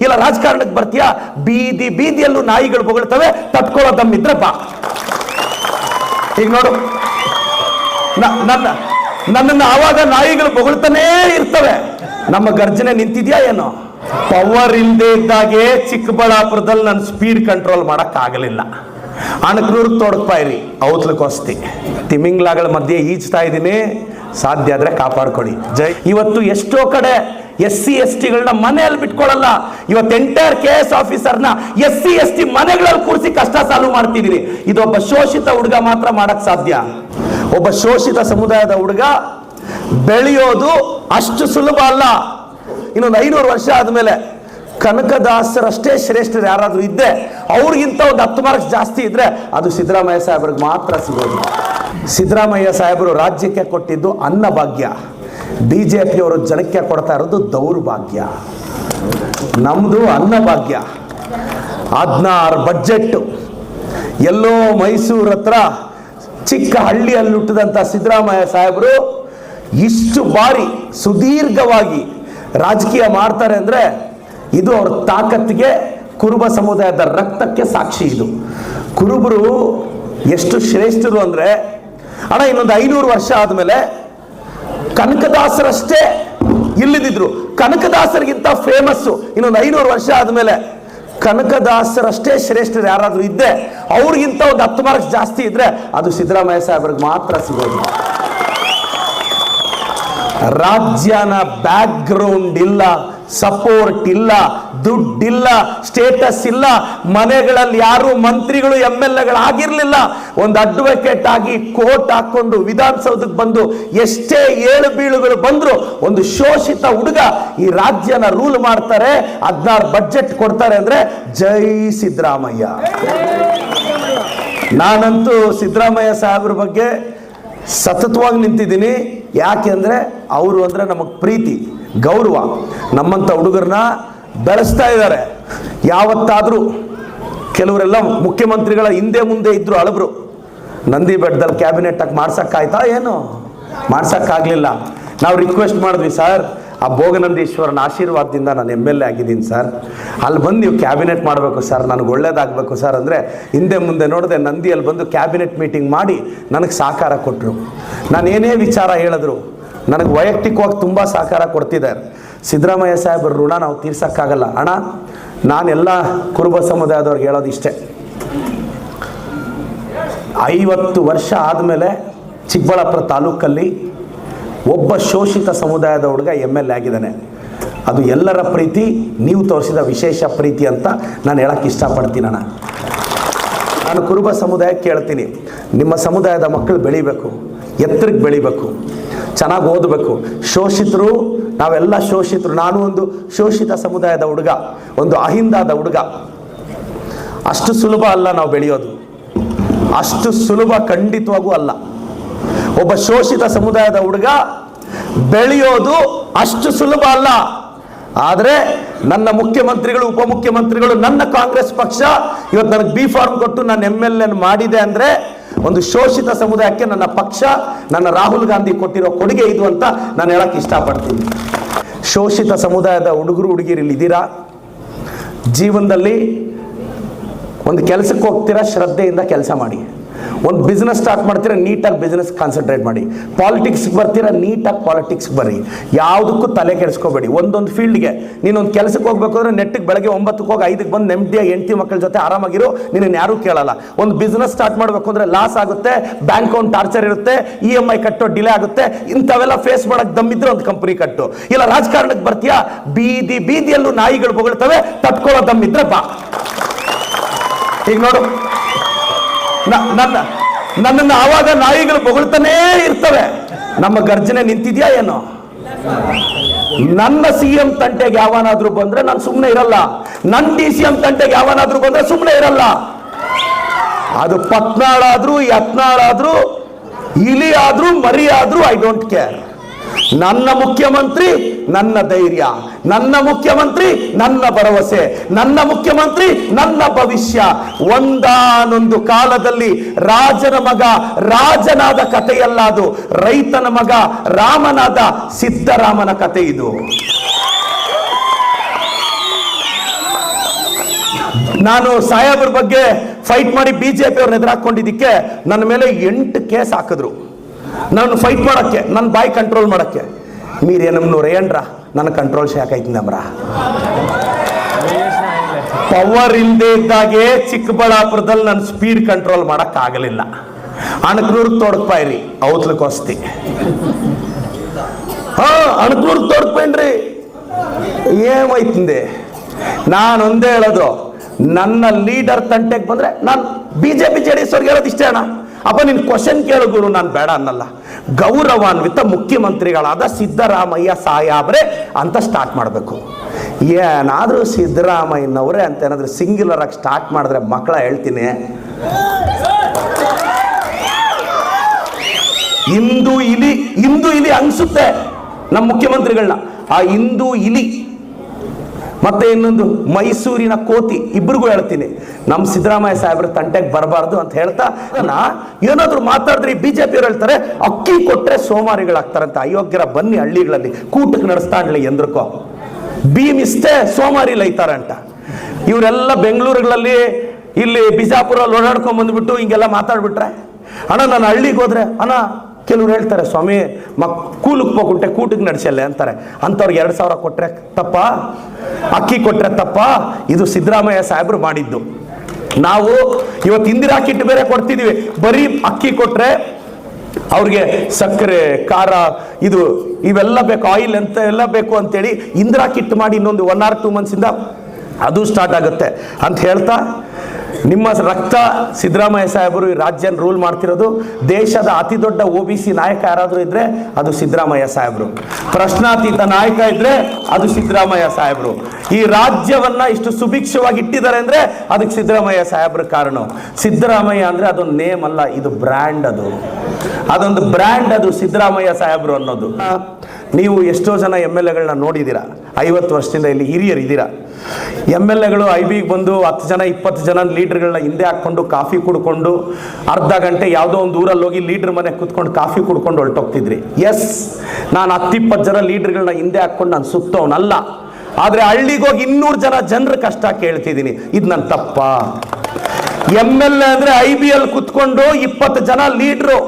ಇಲ್ಲ ರಾಜಕಾರಣಕ್ಕೆ ಬರ್ತೀಯಾ? ಬೀದಿ ಬೀದಿಯಲ್ಲೂ ನಾಯಿಗಳು ಬೊಗಳ್ತವೆ ತಟ್ಕೊಳ್ಳೋ ದಮ್ಮಿದ್ರೆ ಬಾ. ಈಗ ನೋಡು. ನನ್ನ, ನನ್ನನ್ನು ಆವಾಗ ನಾಯಿಗಳು ಬೊಗಳ್ತಾನೇ ಇರ್ತವೆ. ನಮ್ಮ ಗರ್ಜನೆ ನಿಂತಿದ್ಯಾ ಏನೋ? ಪವರ್ ಇಲ್ಲದೆ ಇದ್ದಾಗೆ ಚಿಕ್ಕಬಳ್ಳಾಪುರದಲ್ಲಿ ನನ್ನ ಸ್ಪೀಡ್ ಕಂಟ್ರೋಲ್ ಮಾಡೋಕ್ಕಾಗಲಿಲ್ಲ. ಅಣಕನೂರು ತೊಡಕ್ಪಾಯಿರಿ ಔತ್ಲಕ್ಕೋಸ್ತಿ ತಿಮಿಂಗ್ಲಾಗಳ ಮಧ್ಯೆ ಈಜ್ತಾ ಇದ್ದೀನಿ. ಸಾಧ್ಯ ಆದ್ರೆ ಕಾಪಾಡ್ಕೊಳ್ಳಿ. ಜೈ. ಇವತ್ತು ಎಷ್ಟೋ ಕಡೆ ಎಸ್ ಸಿ ಎಸ್ ಟಿಗಳನ್ನ ಮನೆಯಲ್ಲಿ ಬಿಟ್ಕೊಳ್ಳಲ್ಲ ಇವತ್ತು ಎಂಟೈರ್ ಕೆ ಎಸ್ ಆಫೀಸರ್ನ ಎಸ್ ಸಿ ಎಸ್ ಟಿ ಮನೆಗಳಲ್ಲಿ ಕೂರಿಸಿ ಕಷ್ಟ ಸಾಲು ಮಾಡ್ತಿದ್ದೀನಿ ಇದೊಬ್ಬ ಶೋಷಿತ ಹುಡುಗ ಮಾತ್ರ ಮಾಡಕ್ ಸಾಧ್ಯ. ಒಬ್ಬ ಶೋಷಿತ ಸಮುದಾಯದ ಹುಡುಗ ಬೆಳೆಯೋದು ಅಷ್ಟು ಸುಲಭ ಅಲ್ಲ. ಇನ್ನೊಂದು ಐನೂರು ವರ್ಷ ಆದಮೇಲೆ ಕನಕದಾಸರಷ್ಟೇ ಶ್ರೇಷ್ಠರು ಯಾರಾದರೂ ಇದ್ದೆ ಅವ್ರಿಗಿಂತ ಒಂದು ಹತ್ತು ಮಾರ್ಕ್ಸ್ ಜಾಸ್ತಿ ಇದ್ರೆ ಅದು ಸಿದ್ದರಾಮಯ್ಯ ಸಾಹೇಬ್ರಿಗೆ ಮಾತ್ರ ಸಿಗೋದು. ಸಿದ್ದರಾಮಯ್ಯ ಸಾಹೇಬರು ರಾಜ್ಯಕ್ಕೆ ಕೊಟ್ಟಿದ್ದು ಅನ್ನಭಾಗ್ಯ. ಬಿ ಜೆ ಪಿಯವರು ಜನಕ್ಕೆ ಕೊಡ್ತಾ ಇರೋದು ದೌರ್ಭಾಗ್ಯ. ನಮ್ಮದು ಅನ್ನಭಾಗ್ಯ. ಹದಿನಾರು ಬಡ್ಜೆಟ್ಟು ಎಲ್ಲೋ ಮೈಸೂರು ಹತ್ರ ಚಿಕ್ಕ ಹಳ್ಳಿಯಲ್ಲಿ ಹುಟ್ಟಿದಂಥ ಸಿದ್ದರಾಮಯ್ಯ ಸಾಹೇಬರು ಇಷ್ಟು ಬಾರಿ ಸುದೀರ್ಘವಾಗಿ ರಾಜಕೀಯ ಮಾಡ್ತಾರೆ ಅಂದರೆ ಇದು ಅವ್ರ ತಾಕತ್ತಿಗೆ ಕುರುಬ ಸಮುದಾಯದ ರಕ್ತಕ್ಕೆ ಸಾಕ್ಷಿ ಇದು. ಕುರುಬರು ಎಷ್ಟು ಶ್ರೇಷ್ಠರು ಅಂದರೆ, ಅಣ್ಣ ಇನ್ನೊಂದು ಐನೂರು ವರ್ಷ ಆದಮೇಲೆ ಕನಕದಾಸರಷ್ಟೇ ಇಲ್ಲದಿದ್ರು. ಕನಕದಾಸರಿಗಿಂತ ಫೇಮಸ್ಸು ಇನ್ನೊಂದು ಐನೂರು ವರ್ಷ ಆದಮೇಲೆ ಕನಕದಾಸರಷ್ಟೇ ಶ್ರೇಷ್ಠರು ಯಾರಾದರೂ ಇದ್ದೆ ಅವ್ರಿಗಿಂತ ಒಂದು ಹತ್ತು ಮಾರ್ಕ್ಸ್ ಜಾಸ್ತಿ ಇದ್ರೆ ಅದು ಸಿದ್ದರಾಮಯ್ಯ ಸಾಹೇಬ್ರಿಗೆ ಮಾತ್ರ ಸಿಗೋದು. ರಾಜ್ಯನ ಬ್ಯಾಕ್ ಗ್ರೌಂಡ್ ಇಲ್ಲ. ಸಪೋರ್ಟ್ ಇಲ್ಲ ದುಡ್ಡಿಲ್ಲ ಸ್ಟೇಟಸ್ ಇಲ್ಲ, ಮನೆಗಳಲ್ಲಿ ಯಾರು ಮಂತ್ರಿಗಳು ಎಂ ಎಲ್ ಎಗಳಾಗಿರ್ಲಿಲ್ಲ ಒಂದು ಅಡ್ವೊಕೇಟ್ ಆಗಿ ಕೋರ್ಟ್ ಹಾಕೊಂಡು ವಿಧಾನಸೌಧಕ್ಕೆ ಬಂದು ಎಷ್ಟೇ ಏಳು ಬೀಳುಗಳು ಬಂದ್ರು, ಒಂದು ಶೋಷಿತ ಹುಡುಗ ಈ ರಾಜ್ಯನ ರೂಲ್ ಮಾಡ್ತಾರೆ ಹದಿನಾರು ಬಜೆಟ್ ಕೊಡ್ತಾರೆ ಅಂದ್ರೆ ಜೈ ಸಿದ್ದರಾಮಯ್ಯ. ನಾನಂತೂ ಸಿದ್ದರಾಮಯ್ಯ ಸಾಹೇಬ್ರ ಬಗ್ಗೆ ಸತತವಾಗಿ ನಿಂತಿದ್ದೀನಿ. ಯಾಕೆಂದ್ರೆ ಅವರು ಅಂದರೆ ನಮಗೆ ಪ್ರೀತಿ. ಗೌರವ. ನಮ್ಮಂಥ ಹುಡುಗರನ್ನ ಬೆಳೆಸ್ತಾ ಇದ್ದಾರೆ. ಯಾವತ್ತಾದರೂ ಕೆಲವರೆಲ್ಲ ಮುಖ್ಯಮಂತ್ರಿಗಳ ಹಿಂದೆ ಮುಂದೆ ಇದ್ದರು ಅಳಬ್ರು ನಂದಿ ಬೆಟ್ಟದಲ್ಲಿ ಕ್ಯಾಬಿನೆಟ್ ಆಗಿ ಮಾಡ್ಸಕ್ಕಾಯ್ತಾ ಏನು? ಮಾಡ್ಸಕ್ಕಾಗ್ಲಿಲ್ಲ. ನಾವು ರಿಕ್ವೆಸ್ಟ್ ಮಾಡಿದ್ವಿ, ಸರ್, ಆ ಭೋಗನಂದೀಶ್ವರನ ಆಶೀರ್ವಾದದಿಂದ ನಾನು ಎಂ ಎಲ್ ಎ ಆಗಿದ್ದೀನಿ, ಸರ್. ಅಲ್ಲಿ ಬಂದು ನೀವು ಕ್ಯಾಬಿನೆಟ್ ಮಾಡಬೇಕು, ಸರ್. ನನಗೆ ಒಳ್ಳೇದಾಗಬೇಕು, ಸರ್. ಅಂದರೆ ಹಿಂದೆ ಮುಂದೆ ನೋಡಿದೆ ನಂದಿಯಲ್ಲಿ ಬಂದು ಕ್ಯಾಬಿನೆಟ್ ಮೀಟಿಂಗ್ ಮಾಡಿ ನನಗೆ ಸಹಕಾರ ಕೊಟ್ಟರು ನಾನು ಏನೇ ವಿಚಾರ ಹೇಳಿದ್ರು ನನಗೆ ವೈಯಕ್ತಿಕವಾಗಿ ತುಂಬ ಸಹಕಾರ ಕೊಡ್ತಿದ್ದಾರೆ. ಸಿದ್ದರಾಮಯ್ಯ ಸಾಹೇಬರ ಋಣ ನಾವು ತೀರ್ಸೋಕ್ಕಾಗಲ್ಲ. ಅಣ್ಣ ನಾನೆಲ್ಲ ಕುರುಬ ಸಮುದಾಯದವ್ರಿಗೆ ಹೇಳೋದು ಇಷ್ಟೇ. ಐವತ್ತು ವರ್ಷ ಆದಮೇಲೆ ಚಿಕ್ಕಬಳ್ಳಾಪುರ ತಾಲೂಕಲ್ಲಿ ಒಬ್ಬ ಶೋಷಿತ ಸಮುದಾಯದ ಹುಡುಗ ಎಂ ಎಲ್ ಎ ಆಗಿದ್ದಾನೆ. ಅದು ಎಲ್ಲರ ಪ್ರೀತಿ, ನೀವು ತೋರಿಸಿದ ವಿಶೇಷ ಪ್ರೀತಿ ಅಂತ ನಾನು ಹೇಳಕ್ಕೆ ಇಷ್ಟಪಡ್ತೀನಿ ಅಣ್ಣ. ನಾನು ಕುರುಬ ಸಮುದಾಯಕ್ಕೆ ಕೇಳ್ತೀನಿ ನಿಮ್ಮ ಸಮುದಾಯದ ಮಕ್ಕಳು ಬೆಳಿಬೇಕು, ಎತ್ತರಕ್ಕೆ ಬೆಳಿಬೇಕು. ಚೆನ್ನಾಗಿ ಓದಬೇಕು. ಶೋಷಿತರು, ನಾವೆಲ್ಲ ಶೋಷಿತರು. ನಾನು ಒಂದು ಶೋಷಿತ ಸಮುದಾಯದ ಹುಡುಗ, ಒಂದು ಅಹಿಂದಾದ ಹುಡುಗ. ಅಷ್ಟು ಸುಲಭ ಅಲ್ಲ ನಾವು ಬೆಳೆಯೋದು. ಅಷ್ಟು ಸುಲಭ ಖಂಡಿತವಾಗೂ ಅಲ್ಲ. ಒಬ್ಬ ಶೋಷಿತ ಸಮುದಾಯದ ಹುಡುಗ ಬೆಳೆಯೋದು ಅಷ್ಟು ಸುಲಭ ಅಲ್ಲ. ಆದರೆ ನನ್ನ ಮುಖ್ಯಮಂತ್ರಿಗಳು, ಉಪಮುಖ್ಯಮಂತ್ರಿಗಳು, ನನ್ನ ಕಾಂಗ್ರೆಸ್ ಪಕ್ಷ ಇವತ್ತು ನನಗೆ ಬಿ ಫಾರ್ಮ್ ಕೊಟ್ಟು ನಾನು ಎಂ ಎಲ್ ಎನ್ ಮಾಡಿದೆ ಅಂದರೆ ಒಂದು ಶೋಷಿತ ಸಮುದಾಯಕ್ಕೆ ನನ್ನ ಪಕ್ಷ, ನನ್ನ ರಾಹುಲ್ ಗಾಂಧಿ ಕೊಟ್ಟಿರೋ ಕೊಡುಗೆ ಇದು ಅಂತ ನಾನು ಹೇಳಕ್ಕೆ ಇಷ್ಟಪಡ್ತೀನಿ. ಶೋಷಿತ ಸಮುದಾಯದ ಹುಡುಗರು ಹುಡುಗಿರು ಇದ್ದೀರಾ ಜೀವನದಲ್ಲಿ ಒಂದು ಕೆಲಸಕ್ಕೆ ಹೋಗ್ತೀರಾ? ಶ್ರದ್ಧೆಯಿಂದ ಕೆಲಸ ಮಾಡಿ. ಒಂದು ಬಿಸ್ನೆಸ್ ಸ್ಟಾರ್ಟ್ ಮಾಡ್ತೀರಾ, ನೀಟಾಗಿ ಬಿಸ್ನೆಸ್ ಕಾನ್ಸಂಟ್ರೇಟ್ ಮಾಡಿ. ಪಾಲಿಟಿಕ್ಸ್ಗೆ ಬರ್ತೀರಾ, ನೀಟಾಗಿ ಪಾಲಿಟಿಕ್ಸ್ಗೆ ಬರ್ರಿ. ಯಾವುದಕ್ಕೂ ತಲೆ ಕೆಡಿಸ್ಕೋಬೇಡಿ. ಒಂದೊಂದು ಫೀಲ್ಡ್ಗೆ ನೀನೊಂದು ಕೆಲಸಕ್ಕೆ ಹೋಗ್ಬೇಕು ಅಂದ್ರೆ ನೆಟ್ಟಿಗೆ ಬೆಳಗ್ಗೆ ಒಂಬತ್ತಕ್ಕೆ ಹೋಗಿ ಐದಕ್ಕೆ ಬಂದು ನೆಮ್ಮದಿಯಾಗಿ ಹೆಂಡತಿ ಮಕ್ಕಳ ಜೊತೆ ಆರಾಮಾಗಿರೋ ನಿನ್ನ ಯಾರೂ ಕೇಳಲ್ಲ. ಒಂದು ಬಿಸ್ನೆಸ್ ಸ್ಟಾರ್ಟ್ ಮಾಡಬೇಕು ಅಂದರೆ ಲಾಸ್ ಆಗುತ್ತೆ ಬ್ಯಾಂಕ್ ಅಕೌಂಟ್ ಟಾರ್ಚರ್ ಇರುತ್ತೆ ಇ ಎಂ ಐ ಕಟ್ಟೋ ಡಿಲೇ ಆಗುತ್ತೆ, ಇಂಥವೆಲ್ಲ ಫೇಸ್ ಮಾಡೋಕ್ಕೆ ದಮ್ಮಿದ್ರೆ ಒಂದು ಕಂಪನಿ ಕಟ್ಟು. ಇಲ್ಲ ರಾಜಕಾರಣಕ್ಕೆ ಬರ್ತೀಯಾ, ಬೀದಿ ಬೀದಿಯಲ್ಲೂ ನಾಯಿಗಳು ಬೊಗಳ್ತವೆ ತಟ್ಕೊಳ್ಳೋ ದಮ್ಮಿದ್ರೆ ಬಾ. ಈಗ ನೋಡು. ನನ್ನ, ನನ್ನನ್ನು ಆವಾಗ ನಾಯಿಗಳು ಬೊಗಳ್ತಾನೇ ಇರ್ತವೆ. ನಮ್ಮ ಗರ್ಜನೆ ನಿಂತಿದ್ಯಾ ಏನೋ? ನನ್ನ ಸಿ ಎಂ ತಂಟೆಗೆ ಯಾವನಾದ್ರೂ ಬಂದ್ರೆ ನಾನು ಸುಮ್ಮನೆ ಇರಲ್ಲ. ನನ್ನ ಡಿ ಸಿ ಎಂ ತಂಟೆಗೆ ಯಾವನಾದ್ರೂ ಬಂದ್ರೆ ಸುಮ್ಮನೆ ಇರಲ್ಲ. ಅದು ಪತ್ನಾಳಾದ್ರೂ, ಯತ್ನಾಳಾದ್ರೂ ಇಲಿ ಆದ್ರೂ ಮರಿ ಆದ್ರೂ ಐ ಡೋಂಟ್ ಕೇರ್ ನನ್ನ ಮುಖ್ಯಮಂತ್ರಿ, ನನ್ನ ಧೈರ್ಯ. ನನ್ನ ಮುಖ್ಯಮಂತ್ರಿ, ನನ್ನ ಭರವಸೆ. ನನ್ನ ಮುಖ್ಯಮಂತ್ರಿ, ನನ್ನ ಭವಿಷ್ಯ. ಒಂದಾನೊಂದು ಕಾಲದಲ್ಲಿ ರಾಜನ ಮಗ, ರಾಜನಾದ ಕಥೆಯಲ್ಲ ಅದು ರೈತನ ಮಗ, ರಾಮನಾದ ಸಿದ್ದರಾಮನ ಕಥೆ ಇದು. ನಾನು ಸಾಹೇಬ್ರ ಬಗ್ಗೆ ಫೈಟ್ ಮಾಡಿ ಬಿಜೆಪಿ ಅವ್ರನ್ನ ಎದುರಾಕೊಂಡಿದ್ದಕ್ಕೆ ನನ್ನ ಮೇಲೆ ಎಂಟು ಕೇಸ್ ಹಾಕಿದ್ರು. ನಾನು ಫೈಟ್ ಮಾಡೋಕ್ಕೆ, ನನ್ನ ಬಾಯಿ ಕಂಟ್ರೋಲ್ ಮಾಡೋಕ್ಕೆ. ಮೀರೇನಮ್ನೂರ ಏನ್ರಾ? ನನ್ನ ಕಂಟ್ರೋಲ್ ಶಾಕ್ ಆಯ್ತಿಂದಮ್ರ ಪವರ್ ಇಲ್ಲದೆ ಇದ್ದಾಗೆ ಚಿಕ್ಕಬಳ್ಳಾಪುರದಲ್ಲಿ ನನ್ನ ಸ್ಪೀಡ್ ಕಂಟ್ರೋಲ್ ಮಾಡಕ್ ಆಗಲಿಲ್ಲ ಅಣಕನೂರು ತೊಡಕ್ಪಾಯ್ರಿ ವಸ್ತಿ ಹಾ ಅಣಕನೂರು ತೊಡಕ್ಪೇನ್ರಿ ಏಮೈತಂದೆ ನಾನು ಒಂದೇ ಹೇಳೋದು ನನ್ನ ಲೀಡರ್ ತಂಟೆಗೆ ಬಂದ್ರೆ ನಾನು B J P J D S ಅವ್ರಿಗೆ ಹೇಳೋದು ಇಷ್ಟೇ ಅಣ್ಣ. ಅಪ್ಪ ನಿನ್ನ ಕ್ವಶನ್ ಕೇಳು ಗುರು ನಾನು ಬೇಡ ಅನ್ನಲ್ಲ. ಗೌರವಾನ್ವಿತ ಮುಖ್ಯಮಂತ್ರಿಗಳಾದ ಸಿದ್ದರಾಮಯ್ಯ ಸಾಯಾಬ್ರೆ ಅಂತ ಸ್ಟಾರ್ಟ್ ಮಾಡಬೇಕು. ಏನಾದರೂ ಸಿದ್ದರಾಮಯ್ಯನವರೇ ಅಂತ ಏನಾದರೂ ಸಿಂಗ್ಯುಲರ್ ಆಗಿ ಸ್ಟಾರ್ಟ್ ಮಾಡಿದ್ರೆ ಮಕ್ಕಳ ಹೇಳ್ತೀನಿ. ಇಂದು ಇಲಿ ಇಂದು ಇಲಿ ಅನ್ಸುತ್ತೆ ನಮ್ಮ ಮುಖ್ಯಮಂತ್ರಿಗಳನ್ನ. ಆ ಇಂದು ಇಲಿ ಮತ್ತೆ ಇನ್ನೊಂದು ಮೈಸೂರಿನ ಕೋತಿ ಇಬ್ಬರಿಗೂ ಹೇಳ್ತೀನಿ. ನಮ್ಮ ಸಿದ್ದರಾಮಯ್ಯ ಸಾಹೇಬ್ರ ತಂಟೆಗೆ ಬರಬಾರ್ದು ಅಂತ ಹೇಳ್ತಾ ಏನಾದರೂ ಮಾತಾಡಿದ್ರೆ ಬಿ ಜೆ ಪಿಯವ್ರು ಹೇಳ್ತಾರೆ, ಅಕ್ಕಿ ಕೊಟ್ಟರೆ ಸೋಮಾರಿಗಳಾಗ್ತಾರೆ ಅಂತ ಅಯೋಗ್ಯರ ಬನ್ನಿ ಹಳ್ಳಿಗಳಲ್ಲಿ, ಕೂಟಕ್ಕೆ ನಡೆಸ್ತಾ ಇರಲಿ ಎಂದ್ರಕೋ. ಇಷ್ಟೇ ಸೋಮಾರಿ ಅಂತ. ಇವರೆಲ್ಲ ಬೆಂಗಳೂರುಗಳಲ್ಲಿ ಇಲ್ಲಿ ಬಿಜಾಪುರಲ್ಲಿ ಓಡಾಡ್ಕೊಂಡ್ ಬಂದ್ಬಿಟ್ಟು ಹಿಂಗೆಲ್ಲ ಮಾತಾಡ್ಬಿಟ್ರೆ? ಅಣ್ಣ, ನಾನು ಹಳ್ಳಿಗೆ ಹೋದ್ರೆ, ಅಣ್ಣ, ಕೆಲವ್ರು ಹೇಳ್ತಾರೆ, ಸ್ವಾಮಿ, ಮಕ್ ಕೂಲಕ್ಕೆ ಹೋಗ್ಬಿಟ್ಟೆ ಕೂಟಕ್ಕೆ ನಡೆಸಲ್ಲೇ ಅಂತಾರೆ. ಅಂಥವ್ರಿಗೆ ಎರಡು ಸಾವಿರ ಕೊಟ್ಟರೆ ತಪ್ಪ? ಅಕ್ಕಿ ಕೊಟ್ಟರೆ ತಪ್ಪ, ಇದು ಸಿದ್ದರಾಮಯ್ಯ ಸಾಹೇಬರು ಮಾಡಿದ್ದು. ನಾವು ಇವತ್ತು ಇಂದಿರಾ ಕಿಟ್ ಬೇರೆ ಕೊಡ್ತಿದ್ದೀವಿ ಬರೀ ಅಕ್ಕಿ ಕೊಟ್ಟರೆ ಅವ್ರಿಗೆ ಸಕ್ಕರೆ, ಖಾರ, ಇದು, ಇವೆಲ್ಲ ಬೇಕು ಆಯಿಲ್ ಅಂತ ಎಲ್ಲ ಬೇಕು ಅಂತೇಳಿ ಇಂದಿರಾ ಕಿಟ್ ಮಾಡಿ ಇನ್ನೊಂದು ಒನ್ ಆರ್ ಟೂ ಮಂತ್ಸಿಂದ ಅದು ಸ್ಟಾರ್ಟ್ ಆಗುತ್ತೆ. ಅಂತ ಹೇಳ್ತಾ ನಿಮ್ಮ ರಕ್ತ ಸಿದ್ದರಾಮಯ್ಯ ಸಾಹೇಬರು ಈ ರಾಜ್ಯನ ರೂಲ್ ಮಾಡ್ತಿರೋದು. ದೇಶದ ಅತಿ ದೊಡ್ಡ ಒ ಬಿ ಸಿ ನಾಯಕ ಯಾರಾದರೂ ಇದ್ರೆ ಅದು ಸಿದ್ದರಾಮಯ್ಯ ಸಾಹೇಬರು. ಪ್ರಶ್ನಾತೀತ ನಾಯಕ ಇದ್ರೆ ಅದು ಸಿದ್ದರಾಮಯ್ಯ ಸಾಹೇಬರು. ಈ ರಾಜ್ಯವನ್ನ ಇಷ್ಟು ಸುಭಿಕ್ಷವಾಗಿ ಇಟ್ಟಿದ್ದಾರೆ ಅಂದ್ರೆ ಅದಕ್ಕೆ ಸಿದ್ದರಾಮಯ್ಯ ಸಾಹೇಬ್ರ ಕಾರಣ. ಸಿದ್ದರಾಮಯ್ಯ ಅಂದ್ರೆ ಅದೊಂದು ನೇಮ್ ಅಲ್ಲ, ಇದು ಬ್ರ್ಯಾಂಡ್ ಅದು. ಅದೊಂದು ಬ್ರ್ಯಾಂಡ್ ಅದು ಸಿದ್ದರಾಮಯ್ಯ ಸಾಹೇಬರು ಅನ್ನೋದು. ನೀವು ಎಷ್ಟೋ ಜನ ಎಂ ಎಲ್ ಎಗಳನ್ನ ನೋಡಿದ್ದೀರಾ? ಐವತ್ತು ವರ್ಷದಿಂದ ಇಲ್ಲಿ ಹಿರಿಯರು ಇದ್ದೀರಾ? ಎಂ ಎಲ್ ಎಗಳು ಐ ಬಿಗೆ ಬಂದು ಹತ್ತು ಜನ, ಇಪ್ಪತ್ತು ಜನ ಲೀಡ್ರ್ಗಳನ್ನ ಹಿಂದೆ ಹಾಕ್ಕೊಂಡು ಕಾಫಿ ಕುಡ್ಕೊಂಡು ಅರ್ಧ ಗಂಟೆ ಯಾವುದೋ ಒಂದು ಊರಲ್ಲಿ ಹೋಗಿ ಲೀಡ್ರ್ ಮನೆ ಕುತ್ಕೊಂಡು ಕಾಫಿ ಕುಡ್ಕೊಂಡು ಹೊರಟೋಗ್ತಿದ್ರಿ. ಎಸ್ ನಾನು ಹತ್ತಿಪ್ಪತ್ತು ಜನ ಲೀಡ್ರ್ಗಳನ್ನ ಹಿಂದೆ ಹಾಕ್ಕೊಂಡು ನಾನು ಸುತ್ತವನಲ್ಲ ಆದರೆ ಹಳ್ಳಿಗೋಗಿ ಇನ್ನೂರು ಜನ ಜನರ ಕಷ್ಟ ಕೇಳ್ತಿದ್ದೀನಿ. ಇದು ನನ್ನ ತಪ್ಪ. ಎಂ ಎಲ್ ಎ ಅಂದರೆ ಐ ಬಿ ಎಲ್ ಕುತ್ಕೊಂಡು ಇಪ್ಪತ್ತು ಜನ ಲೀಡ್ರು.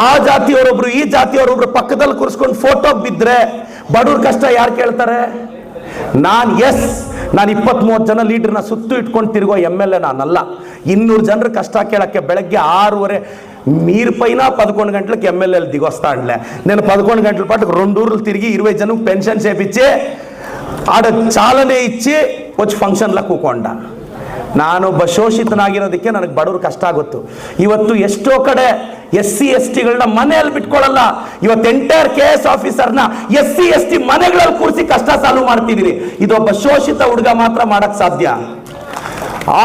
ಆ ಜಾತಿಯವರೊಬ್ರು ಈ ಜಾತಿಯವರೊಬ್ರು ಪಕ್ಕದಲ್ಲಿ ಕೂರಿಸ್ಕೊಂಡು ಫೋಟೋ ಬಿದ್ದರೆ ಬಡವ್ರ ಕಷ್ಟ ಯಾರು ಕೇಳ್ತಾರೆ ನಾನು ಎಸ್ ನಾನು ಇಪ್ಪತ್ತ್ ಮೂವತ್ತು ಜನ ಲೀಡ್ರನ್ನ ಸುತ್ತು ಇಟ್ಕೊಂಡು ತಿರುಗೋ ಎಮ್ ಎಲ್ ಎ ನಾನಲ್ಲ ಇನ್ನೂರು ಜನರ ಕಷ್ಟ ಕೇಳಕ್ಕೆ ಬೆಳಗ್ಗೆ ಆರೂವರೆ మీరు పైన పదకొండు గంటలకు ఎమ్మెల్యేలు దిగొస్తాడులే నేను పదకొండు గంటల పాటు రెండు ఊర్లు తిరిగి ఇరవై జనం పెన్షన్ చేపించి ఆడ చాలనే ఇచ్చి వచ్చి ಫಂಕ್ಷನ್ಲ ಕೂಕೊಂಡ ನಾನು ಶೋಷಿತನಾಗಿರೋದಕ್ಕೆ ನನಗೆ ಬಡವ್ರ ಕಷ್ಟ ಆಗುತ್ತು. ಇವತ್ತು ಎಷ್ಟೋ ಕಡೆ ಎಸ್ ಸಿ, ಎಸ್ ಟಿಗಳನ್ನ ಮನೆಯಲ್ಲಿ ಬಿಟ್ಕೊಳ್ಳಲ್ಲ ಇವತ್ತು ಎಂಟೈರ್ ಕೆ ಎಸ್ ಆಫೀಸರ್ನ ಎಸ್ ಸಿ, ಎಸ್ ಟಿ ಮನೆಗಳಲ್ಲಿ ಕೂರಿಸಿ ಕಷ್ಟ ಸಾಲ್ವ್ ಮಾಡ್ತಿದ್ದೀರಿ ಇದೊಬ್ಬ ಶೋಷಿತ ಹುಡುಗ ಮಾತ್ರ ಮಾಡಕ್ ಸಾಧ್ಯ.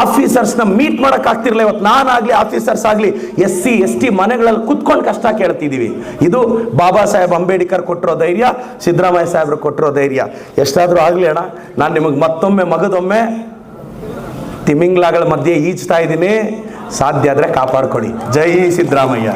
ಆಫೀಸರ್ಸ್ನ ಮೀಟ್ ಮಾಡಕ್ ಆಗ್ತಿರ್ಲಿಲ್ಲ. ಇವತ್ತು ನಾನಾಗ್ಲಿ ಆಫೀಸರ್ಸ್ ಆಗ್ಲಿ ಎಸ್ ಸಿ, ಎಸ್ ಟಿ ಮನೆಗಳಲ್ಲಿ ಕುತ್ಕೊಂಡು ಕಷ್ಟ ಕೇಳ್ತಿದೀವಿ. ಇದು ಬಾಬಾ ಸಾಹೇಬ್ ಅಂಬೇಡ್ಕರ್ ಕೊಟ್ಟಿರೋ ಧೈರ್ಯ, ಸಿದ್ದರಾಮಯ್ಯ ಸಾಹೇಬ್ರು ಕೊಟ್ಟಿರೋ ಧೈರ್ಯ. ಎಷ್ಟಾದರೂ ಆಗಲಿ ಅಣ್ಣ, ನಾನು ನಿಮಗೆ ಮತ್ತೊಮ್ಮೆ, ಮಗದೊಮ್ಮೆ ತಿಮಿಂಗ್ಲಾಗಳ ಮಧ್ಯೆ ಈಜ್ತಾ ಇದ್ದೀನಿ. ಸಾಧ್ಯ ಆದರೆ ಕಾಪಾಡ್ಕೊಳ್ಳಿ. ಜೈ ಸಿದ್ದರಾಮಯ್ಯ.